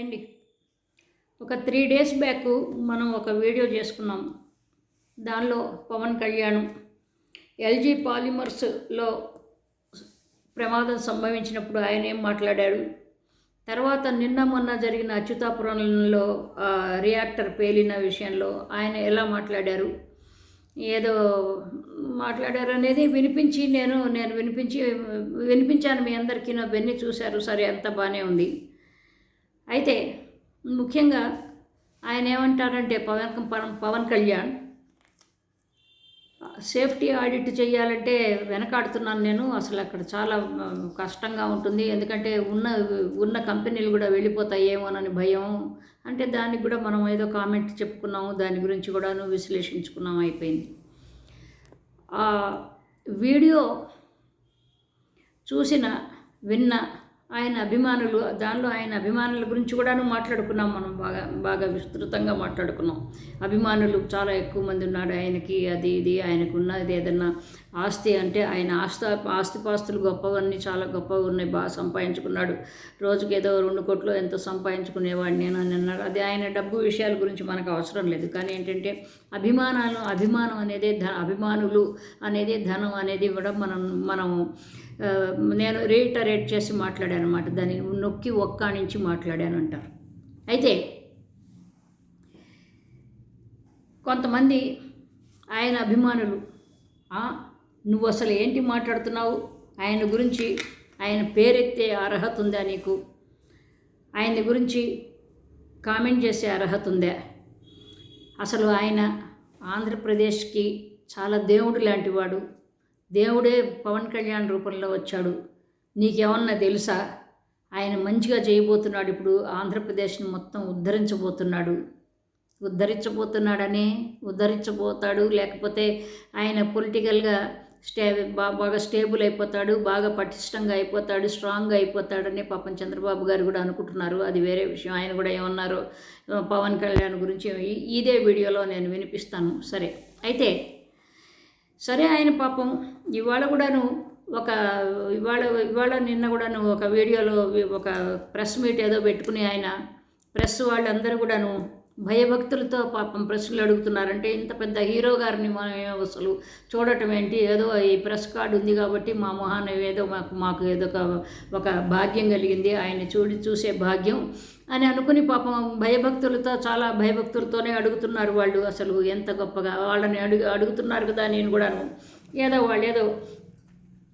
అండి. ఒక three days back మనం ఒక వీడియో చేసుకున్నాం. దానిలో పవన్ కళ్యాణ్ ఎల్జీ పాలిమర్స్లో ప్రమాదం సంభవించినప్పుడు ఆయన ఏం మాట్లాడాడు? తర్వాత నిన్న మొన్న జరిగిన అచ్యుతాపురంలో రియాక్టర్ పేలిన విషయంలో ఆయన ఎలా మాట్లాడారు? ఏదో మాట్లాడారు అనేది వినిపించి నేను నేను వినిపించి వినిపించాను మీ అందరికీ. నా బెన్ని చూశారు. సరే అంత బాగానే ఉంది. అయితే ముఖ్యంగా ఆయన ఏమంటారంటే పవన్ పవన్ పవన్ కళ్యాణ్ సేఫ్టీ ఆడిట్ చేయాలంటే వెనకాడుతున్నాను నేను అసలు అక్కడ చాలా కష్టంగా ఉంటుంది. ఎందుకంటే ఉన్న ఉన్న కంపెనీలు కూడా వెళ్ళిపోతాయేమోనని భయం. అంటే దానికి కూడా మనం ఏదో కామెంట్ చెప్పుకున్నాము దాని గురించి కూడాను విశ్లేషించుకున్నాం అయిపోయింది. ఆ వీడియో చూసిన విన్న ఆయన అభిమానులు దానిలో ఆయన అభిమానుల గురించి కూడా మాట్లాడుకున్నాం మనం బాగా బాగా విస్తృతంగా మాట్లాడుకున్నాం. అభిమానులు చాలా ఎక్కువ మంది ఉన్నాడు ఆయనకి అది ఇది ఆయనకు ఉన్నది ఏదన్నా ఆస్తి అంటే ఆయన ఆస్తి ఆస్తిపాస్తులు గొప్పవన్నీ చాలా గొప్పగా ఉన్నాయి. బాగా సంపాదించుకున్నాడు. రోజుకి ఏదో రెండు కోట్లు ఎంతో సంపాదించుకునేవాడిని నేను అని అన్నాడు అది ఆయన డబ్బు విషయాల గురించి మనకు అవసరం లేదు. కానీ ఏంటంటే అభిమానాలు అభిమానం అనేది ధ అభిమానులు అనేది ధనం అనేది కూడా మనం మనం నేను రీటరేట్ చేసి మాట్లాడాను అనమాట దాన్ని నొక్కి ఒక్కానించి మాట్లాడాను అంటారు అయితే కొంతమంది ఆయన అభిమానులు నువ్వు అసలు ఏంటి మాట్లాడుతున్నావు? ఆయన గురించి ఆయన పేరెత్తే అర్హత ఉందా నీకు? ఆయన గురించి కామెంట్ చేసే అర్హత ఉందా? అసలు ఆయన ఆంధ్రప్రదేశ్కి చాలా దేవుడు లాంటివాడు. దేవుడే పవన్ కళ్యాణ్ రూపంలో వచ్చాడు. నీకేమన్నా తెలుసా? ఆయన మంచిగా చేయబోతున్నాడు ఇప్పుడు. ఆంధ్రప్రదేశ్ని మొత్తం ఉద్ధరించబోతున్నాడు. ఉద్ధరించబోతున్నాడని ఉద్ధరించబోతాడు. లేకపోతే ఆయన పొలిటికల్గా స్టే బాగా స్టేబుల్ అయిపోతాడు. బాగా పటిష్టంగా అయిపోతాడు. స్ట్రాంగ్గా అయిపోతాడని పాపం చంద్రబాబు గారు కూడా అనుకుంటున్నారు. అది వేరే విషయం. ఆయన కూడా ఏమన్నారు పవన్ కళ్యాణ్ గురించి ఇదే వీడియోలో నేను వినిపిస్తాను. సరే. అయితే సరే ఆయన పాపం ఇవాళ కూడాను ఒక ఇవాళ ఇవాళ నిన్న కూడాను ఒక వీడియోలో ఒక ప్రెస్ మీట్ ఏదో పెట్టుకుని ఆయన ప్రెస్ వాళ్ళందరూ కూడాను భయభక్తులతో పాపం ప్రశ్నలు అడుగుతున్నారంటే ఇంత పెద్ద హీరో గారిని మనం అసలు చూడటం ఏంటి? ఏదో ఈ ప్రెస్ కార్డు ఉంది కాబట్టి మా మొహాన్ ఏదో మాకు మాకు ఏదో ఒక ఒక భాగ్యం కలిగింది ఆయన చూడి చూసే భాగ్యం అని అనుకుని పాపం భయభక్తులతో చాలా భయభక్తులతోనే అడుగుతున్నారు వాళ్ళు. అసలు ఎంత గొప్పగా వాళ్ళని అడుగు అడుగుతున్నారు కదా నేను కూడాను. ఏదో వాళ్ళు ఏదో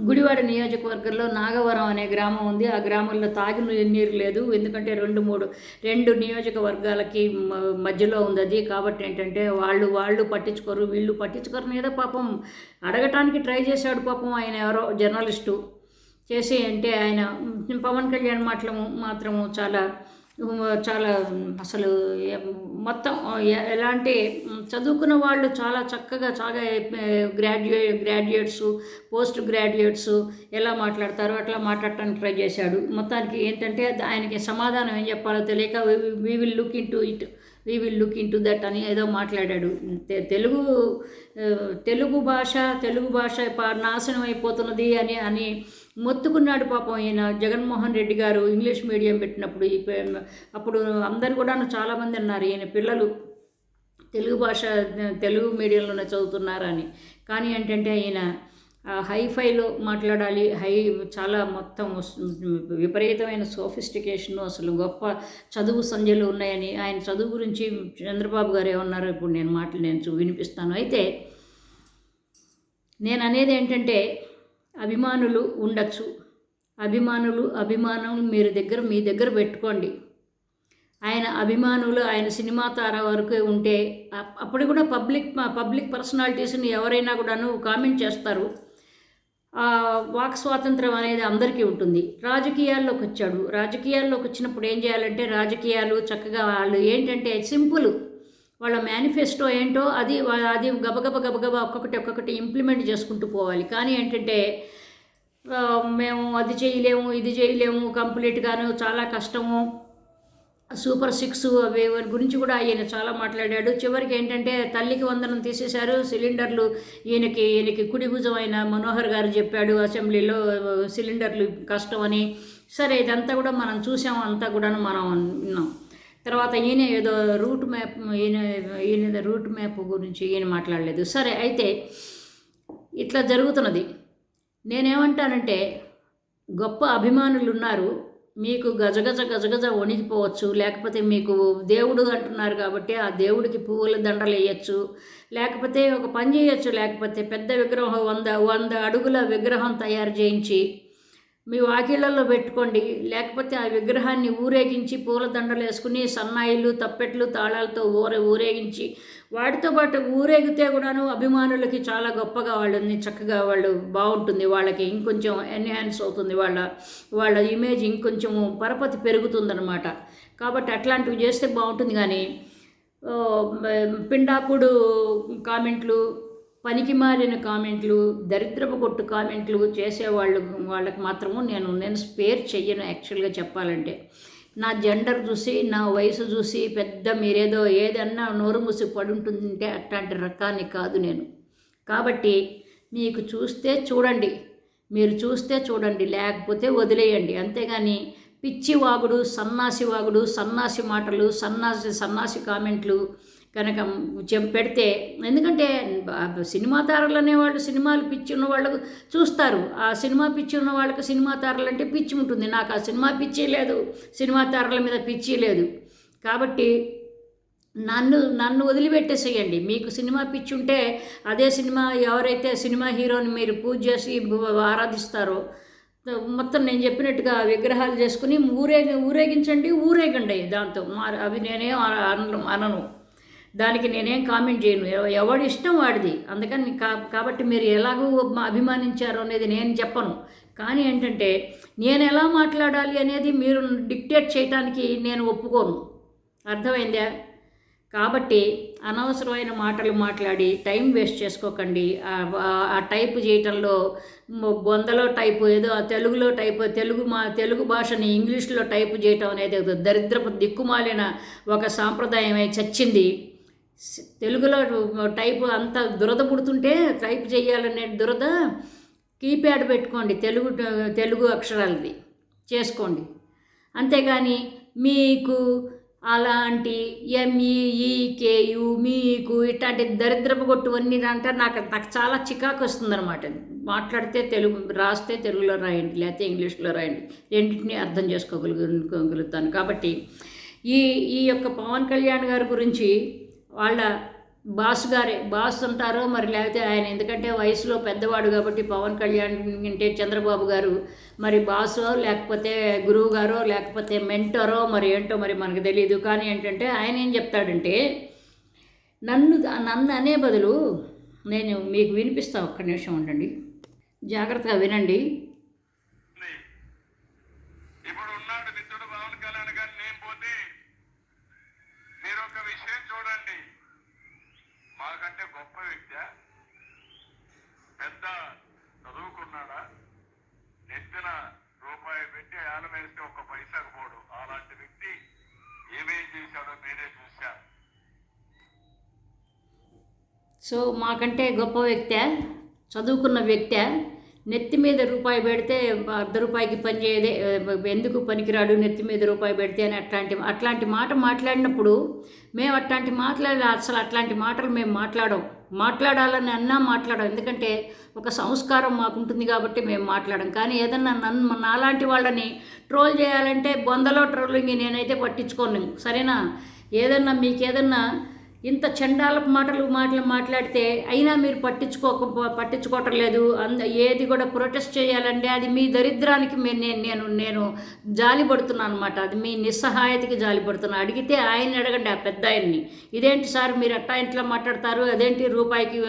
గుడివాడ నియోజకవర్గంలో నాగవరం అనే గ్రామం ఉంది. ఆ గ్రామంలో తాగి నీరు లేదు. ఎందుకంటే రెండు మూడు రెండు నియోజకవర్గాలకి మధ్యలో ఉంది అది. కాబట్టి ఏంటంటే వాళ్ళు వాళ్ళు పట్టించుకోరు. వీళ్ళు పట్టించుకోరు ఏదో పాపం అడగటానికి ట్రై చేశాడు పాపం ఆయన ఎవరో జర్నలిస్టు. చేసి అంటే ఆయన పవన్ కళ్యాణ్ మాటలు మాత్రము చాలా చాలా అసలు మొత్తం ఎలా ఎలాంటి చదువుకున్న వాళ్ళు చాలా చక్కగా చాలా గ్రాడ్యుయే గ్రాడ్యుయేట్స్ పోస్ట్ గ్రాడ్యుయేట్స్ ఎలా మాట్లాడతారో అట్లా మాట్లాడటానికి ట్రై చేశాడు. మొత్తానికి ఏంటంటే ఆయనకి సమాధానం ఏం చెప్పాలో తెలియక we will look into it we will look into that అని ఏదో మాట్లాడాడు. తెలుగు తెలుగు భాష తెలుగు భాష నాశనం అయిపోతున్నది అని అని మొత్తుకున్నాడు పాపం ఈయన జగన్మోహన్ రెడ్డి గారు ఇంగ్లీష్ మీడియం పెట్టినప్పుడు ఈ అప్పుడు అందరు కూడా చాలామంది అన్నారు ఈయన పిల్లలు తెలుగు భాష తెలుగు మీడియంలోనే చదువుతున్నారని. కానీ ఏంటంటే ఈయన హైఫైలో మాట్లాడాలి హై చాలా మొత్తం విపరీతమైన సోఫిస్టికేషన్ అసలు గొప్ప చదువు సంధ్యలు ఉన్నాయని ఆయన చదువు గురించి చంద్రబాబు గారు ఏమన్నారో ఇప్పుడు నేను మాటలు నేను వినిపిస్తాను. అయితే నేను అనేది ఏంటంటే అభిమానులు ఉండొచ్చు. అభిమానులు అభిమానం మీరు దగ్గర మీ దగ్గర పెట్టుకోండి. ఆయన అభిమానులు ఆయన సినిమా తార వరకు ఉంటే అప్పుడు కూడా పబ్లిక్ పబ్లిక్ పర్సనాలిటీస్ని ఎవరైనా కూడాను కామెంట్ చేస్తారు. వాక్ స్వాతంత్రం అనేది అందరికీ ఉంటుంది. రాజకీయాల్లోకి వచ్చాడు. రాజకీయాల్లోకి వచ్చినప్పుడు ఏం చేయాలంటే రాజకీయాలు చక్కగా వాళ్ళు ఏంటంటే సింపుల్ వాళ్ళ మేనిఫెస్టో ఏంటో అది అది గబగబ గబగబ ఒక్కొక్కటి ఒక్కొక్కటి ఇంప్లిమెంట్ చేసుకుంటూ పోవాలి. కానీ ఏంటంటే మేము అది చేయలేము ఇది చేయలేము కంప్లీట్గాను చాలా కష్టము. సూపర్ సిక్స్ అవి వాటి గురించి కూడా ఆయన చాలా మాట్లాడాడు. చివరికి ఏంటంటే తల్లికి వందనం తీసేశారు. సిలిండర్లు ఈయనకి ఈయనకి కుడి భుజం అయిన మనోహర్ గారు చెప్పాడు అసెంబ్లీలో సిలిండర్లు కష్టం అని సరే ఇదంతా కూడా మనం చూసాం అంతా కూడా మనం విన్నాం. తర్వాత ఈయన ఏదో రూట్ మ్యాప్ ఈయన ఈయన రూట్ మ్యాప్ గురించి ఈయన మాట్లాడలేదు. సరే అయితే ఇట్లా జరుగుతున్నది. నేనేమంటానంటే గొప్ప అభిమానులు ఉన్నారు మీకు గజగజ గజగజ వణికిపోవచ్చు. లేకపోతే మీకు దేవుడు అంటున్నారు కాబట్టి ఆ దేవుడికి పువ్వుల దండలు వేయచ్చు. లేకపోతే ఒక పని చేయొచ్చు. లేకపోతే పెద్ద విగ్రహం వంద వంద అడుగుల విగ్రహం తయారు చేయించి మీ వాకిళ్ళల్లో పెట్టుకోండి. లేకపోతే ఆ విగ్రహాన్ని ఊరేగించి పూలదండలు వేసుకుని సన్నాయిలు తప్పెట్లు తాళాలతో ఊరే ఊరేగించి వాటితో పాటు ఊరేగితే కూడాను అభిమానులకి చాలా గొప్పగా వాళ్ళని చక్కగా వాళ్ళు బాగుంటుంది. వాళ్ళకి ఇంకొంచెం ఎన్హాన్స్ అవుతుంది. వాళ్ళ వాళ్ళ ఇమేజ్ ఇంకొంచెం పరపతి పెరుగుతుందనమాట కాబట్టి అట్లాంటివి చేస్తే బాగుంటుంది. కానీ పిండాకుడు కామెంట్లు పనికి మారిన కామెంట్లు దరిద్రపు కొట్టు కామెంట్లు చేసేవాళ్ళు వాళ్ళకి మాత్రము నేను నేను స్పేర్ చెయ్యను యాక్చువల్గా చెప్పాలంటే. నా జెండర్ చూసి నా వయసు చూసి పెద్ద మీరేదో ఏదన్నా నోరు మూసి పడుంటుందంటే అట్లాంటి రకాన్ని కాదు నేను. కాబట్టి మీకు చూస్తే చూడండి మీరు చూస్తే చూడండి లేకపోతే వదిలేయండి. అంతేగాని పిచ్చి వాగుడు సన్నాసి వాగుడు సన్నాసి మాటలు సన్నాసి సన్నాసి కామెంట్లు కనుక చెం పెడితే ఎందుకంటే సినిమా తారలు అనేవాళ్ళు సినిమాలు పిచ్చి ఉన్న వాళ్ళకు చూస్తారు. ఆ సినిమా పిచ్చి ఉన్న వాళ్ళకి సినిమా తారలు అంటే పిచ్చి ఉంటుంది. నాకు ఆ సినిమా పిచ్చి లేదు. సినిమా తారల మీద పిచ్చి లేదు. కాబట్టి నన్ను నన్ను వదిలిపెట్టేసేయండి. మీకు సినిమా పిచ్చి ఉంటే అదే సినిమా ఎవరైతే సినిమా హీరోని మీరు పూజ చేసి ఆరాధిస్తారో మొత్తం నేను చెప్పినట్టుగా విగ్రహాలు చేసుకుని ఊరేగి ఊరేగించండి ఊరేగండి దాంతో. మా- అవి నేనేం అనను అనను. దానికి నేనేం కామెంట్ చేయను. ఎవ- ఎవడి ఇష్టం వాడిది. అందుకని కా కాబట్టి మీరు ఎలాగో మా- అభిమానించారో అనేది నేను చెప్పను. కానీ ఏంటంటే నేను ఎలా మాట్లాడాలి అనేది మీరు డిక్టేట్ చేయడానికి నేను ఒప్పుకోను. అర్థమైందా? కాబట్టి అనవసరమైన మాటలు మాట్లాడి టైం వేస్ట్ చేసుకోకండి. ఆ- టైప్ చేయటంలో బొందలో టైపు ఏదో ఆ తెలుగులో టైపు తెలుగు మా తెలుగు భాషని ఇంగ్లీష్లో టైపు చేయటం అనేది దరిద్రపు దిక్కుమాలిన ఒక సాంప్రదాయమై చచ్చింది. తెలుగులో టైప్ అంత దురద పుడుతుంటే టైప్ చేయాలనే దురద కీప్యాడ్ పెట్టుకోండి తెలుగు తెలుగు అక్షరాలది. చేసుకోండి. అంతేగాని మీకు అలాంటి ఎంఈఈకేయు మీకు ఇట్లాంటి దరిద్రపు కొట్టువన్నీ అంటే నాకు నాకు చాలా చికాకు వస్తుందన్నమాట. మాట్లాడితే తెలుగు రాస్తే తెలుగులో రాయండి లేకపోతే ఇంగ్లీష్లో రాయండి. రెండింటిని అర్థం చేసుకోగలుగుతాను కాబట్టి ఈ ఈ యొక్క పవన్ కళ్యాణ్ గారి గురించి వాళ్ళ బాస్ గారే బాస్ అంటారో మరి లేకపోతే ఆయన ఎందుకంటే వయసులో పెద్దవాడు కాబట్టి పవన్ కళ్యాణ్ అంటే చంద్రబాబు గారు మరి బాసో లేకపోతే గురువు గారో లేకపోతే మెంటరో మరి ఏంటో మరి మనకు తెలియదు కానీ ఏంటంటే ఆయన ఏం చెప్తాడంటే నన్ను నన్ను అనే బదులు నేను మీకు వినిపిస్తాను ఒక్క నిమిషం ఉండండి. జాగ్రత్తగా వినండి ఉంది. ఇప్పుడు ఉన్నాడు మిత్రుడు పవన్ కళ్యాణ్ గారు నేను పోతే మీరు ఒక విషయం చూడండి. మాకంటే గొప్ప వ్యక్తి. పెద్ద చదువుకున్నాడా? నెత్తిన రూపాయి పెట్టి ఆలం వేస్తే ఒక్క పైసాకు పోడు. అలాంటి వ్యక్తి ఏమేం చేశాడో మీరే చూశారు. సో మాకంటే గొప్ప వ్యక్తే చదువుకున్న వ్యక్తే నెత్తి మీద రూపాయి పెడితే అర్ధ రూపాయికి పని చేయదే ఎందుకు పనికిరాడు నెత్తి మీద రూపాయి పెడితే అని అట్లాంటి అట్లాంటి మాట మాట్లాడినప్పుడు మేము అట్లాంటి మాట్లాడ అసలు అట్లాంటి మాటలు మేము మాట్లాడము. మాట్లాడాలని అన్నా మాట్లాడం ఎందుకంటే ఒక సంస్కారం మాకుంటుంది కాబట్టి మేము మాట్లాడం కానీ ఏదన్నా నన్ను నాలాంటి వాళ్ళని ట్రోల్ చేయాలంటే బొందలో ట్రోలింగ్ నేనైతే పట్టించుకోను. సరేనా? ఏదన్నా మీకు ఏదన్నా ఇంత చండాల మాటలు మాటలు మాట్లాడితే అయినా మీరు పట్టించుకోక పట్టించుకోవటం లేదు అంద ఏది కూడా ప్రొటెస్ట్ చేయాలంటే అది మీ దరిద్రానికి నేను నేను నేను జాలి పడుతున్నాను అనమాట అది మీ నిస్సహాయతకి జాలి పడుతున్నాను అడిగితే ఆయన్ని అడగండి ఆ పెద్ద ఆయన్ని. ఇదేంటి సార్ మీరు అట్టా ఇంట్లో మాట్లాడతారు? అదేంటి రూపాయికి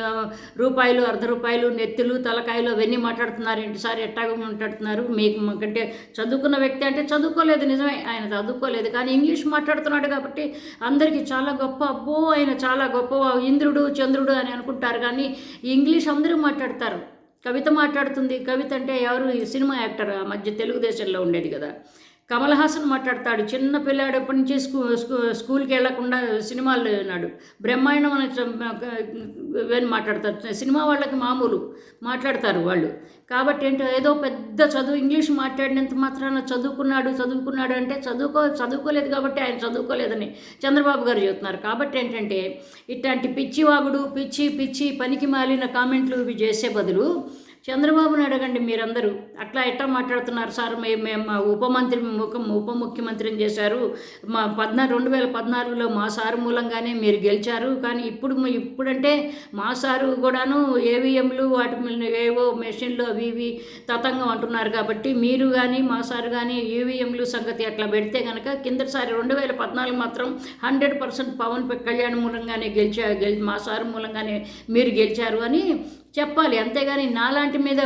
రూపాయలు అర్ధ రూపాయలు నెత్తులు తలకాయలు అవన్నీ మాట్లాడుతున్నారు? ఏంటి సార్ ఎట్టాగా మాట్లాడుతున్నారు? మీకు కంటే చదువుకున్న వ్యక్తి అంటే చదువుకోలేదు నిజమే. ఆయన చదువుకోలేదు. కానీ ఇంగ్లీష్ మాట్లాడుతున్నాడు కాబట్టి అందరికీ చాలా గొప్ప అబ్బో ఆయన చాలా గొప్ప ఇంద్రుడు చంద్రుడు అని అనుకుంటారు కానీ ఇంగ్లీష్ అందరూ మాట్లాడతారు. కవిత మాట్లాడుతుంది. కవిత అంటే ఎవరు? ఈ సినిమా యాక్టర్. ఆ మధ్య తెలుగుదేశంలో ఉండేది కదా. కమల్ హాసన్ మాట్లాడతాడు. చిన్న పిల్లాడు ఎప్పటి నుంచి స్కూ స్కూ స్కూల్కి వెళ్ళకుండా సినిమాలు ఉన్నాడు బ్రహ్మాండం అని మాట్లాడతారు. సినిమా వాళ్ళకి మామూలు మాట్లాడతారు వాళ్ళు. కాబట్టి ఏంటో ఏదో పెద్ద చదువు ఇంగ్లీష్ మాట్లాడినంత మాత్రాన చదువుకున్నాడు చదువుకున్నాడు అంటే చదువుకో చదువుకోలేదు కాబట్టి ఆయన చదువుకోలేదని చంద్రబాబు గారు చెబుతున్నారు. కాబట్టి ఏంటంటే ఇట్లాంటి పిచ్చివాగుడు పిచ్చి పిచ్చి పనికి మాలిన కామెంట్లు ఇవి చేసే బదులు చంద్రబాబుని అడగండి మీరందరూ. అట్లా ఎట్లా మాట్లాడుతున్నారు సార్? మేము మేము మా ఉప మంత్రి ఉప ముఖ్యమంత్రిని చేశారు. మా పద్నా రెండు వేల పద్నాలుగులో మా సారు మూలంగానే మీరు గెలిచారు. కానీ ఇప్పుడు ఇప్పుడంటే మా సారు కూడాను ఏవిఎంలు వాటి ఏవో మెషిన్లు అవి ఇవి తతంగం అంటున్నారు కాబట్టి మీరు కానీ మా సారు కానీ ఈవీఎంలు సంగతి అట్లా పెడితే కనుక కిందటిసారి రెండు వేల పద్నాలుగు మాత్రం హండ్రెడ్ పర్సెంట్ పవన్ కళ్యాణ్ మూలంగానే గెలిచా గెలి మా సారు మూలంగానే మీరు గెలిచారు అని చెప్పాలి. అంతేగాని నాలాంటి మీద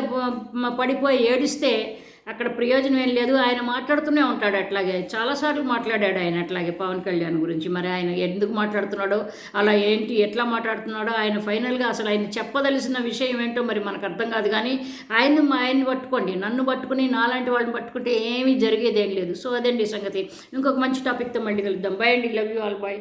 పడిపోయి ఏడిస్తే అక్కడ ప్రయోజనం ఏం లేదు. ఆయన మాట్లాడుతూనే ఉంటాడు అట్లాగే. చాలాసార్లు మాట్లాడాడు ఆయన అట్లాగే పవన్ కళ్యాణ్ గురించి. మరి ఆయన ఎందుకు మాట్లాడుతున్నాడో అలా ఏంటి ఎట్లా మాట్లాడుతున్నాడో ఆయన ఫైనల్గా అసలు ఆయన చెప్పదలసిన విషయం ఏంటో మరి మనకు అర్థం కాదు. కానీ ఆయన ఆయన్ని పట్టుకోండి. నన్ను పట్టుకుని నాలాంటి వాళ్ళని పట్టుకుంటే ఏమీ జరిగేదేం లేదు. సో అదండి సంగతి. ఇంకొక మంచి టాపిక్తో మళ్ళీ కలుద్దాం. బై అండి. Love you all bye